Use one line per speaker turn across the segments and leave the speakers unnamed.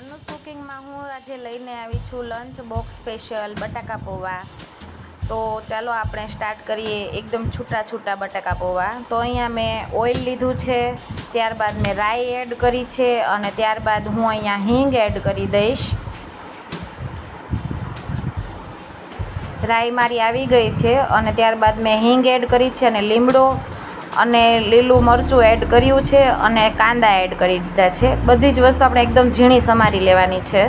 અનુજ કુકિંગમાં હું આજે લઈને આવી છું લંચ બોક્સ સ્પેશિયલ બટાકા પૌવા. તો ચાલો આપણે સ્ટાર્ટ કરીએ એકદમ છૂટા છૂટા બટાકા પૌવા. તો અહીંયા મેં ઓઇલ લીધું છે, ત્યારબાદ મેં રાઈ એડ કરી છે અને ત્યારબાદ હું અહીંયા હિંગ એડ કરી દઈશ. રાઈ મારી આવી ગઈ છે અને ત્યારબાદ મેં હિંગ એડ કરી છે અને લીમડો અને લીલું મરચું એડ કર્યું છે અને કાંદા એડ કરી દીધા છે. બધી જ વસ્તુ આપણે એકદમ ઝીણી સમારી લેવાની છે.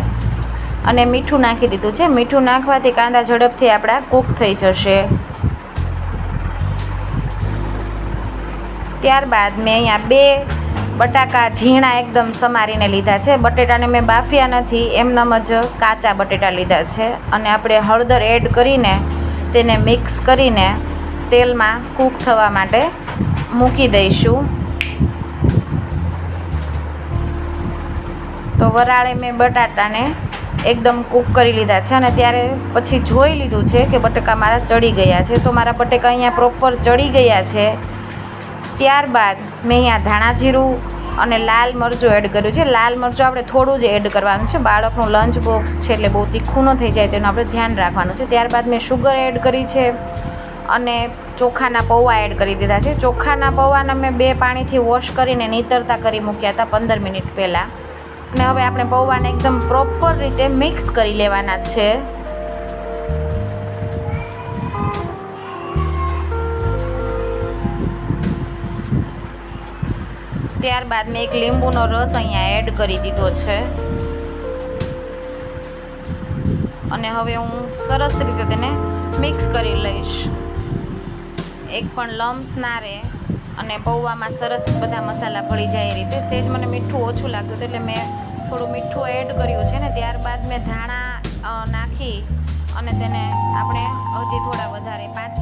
અને મીઠું નાખી દીધું છે. મીઠું નાખવાથી કાંદા ઝડપથી આપણા કૂક થઈ જશે. ત્યારબાદ મેં અહીંયા બે બટાકા ઝીણા એકદમ સમારીને લીધા છે. બટેટાને મેં બાફ્યા નથી. એમનામ જ કાચા બટેટા લીધા છે. અને આપણે હળદર એડ કરીને તેને મિક્સ કરીને તેલમાં કૂક થવા માટે મૂકી દઈશું. તો વરાળે મેં બટાટાને એકદમ કૂક કરી લીધા છે અને ત્યારે પછી જોઈ લીધું છે કે બટાકા મારા ચડી ગયા છે. તો મારા બટાકા અહીંયા પ્રોપર ચડી ગયા છે. ત્યારબાદ મેં અહીંયા ધાણા જીરું અને લાલ મરચું એડ કર્યું છે. લાલ મરચું આપણે થોડું જ એડ કરવાનું છે. બાળકનું લંચ બોક્સ છે એટલે બહુ તીખું ન થઈ જાય તેનું આપણે ધ્યાન રાખવાનું છે. ત્યારબાદ મેં શુગર એડ કરી છે. અને ચોખાના પૌવા એડ કરી દીધા છે. ચોખાના પૌવાને મેં બે પાણીથી વોશ કરીને નીતરતા કરી મૂક્યા હતા પંદર મિનિટ પહેલાં. અને હવે આપણે પૌવાને એકદમ પ્રોપર રીતે મિક્સ કરી લેવાના છે. ત્યારબાદ મેં એક લીંબુનો રસ અહીંયા એડ કરી દીધો છે. અને હવે હું સરસ રીતે તેને મિક્સ કરી લઈશ. એક પણ લમ્સ ના રહે અને પૌવામાં સરસ બધા મસાલા ભળી જાય એ રીતે. સેજ મને મીઠું ઓછું લાગતું હતું એટલે મેં થોડું મીઠું એડ કર્યું છે ને, ત્યારબાદ મેં ધાણા નાખી અને તેને આપણે હજી થોડા વધારે પાંચ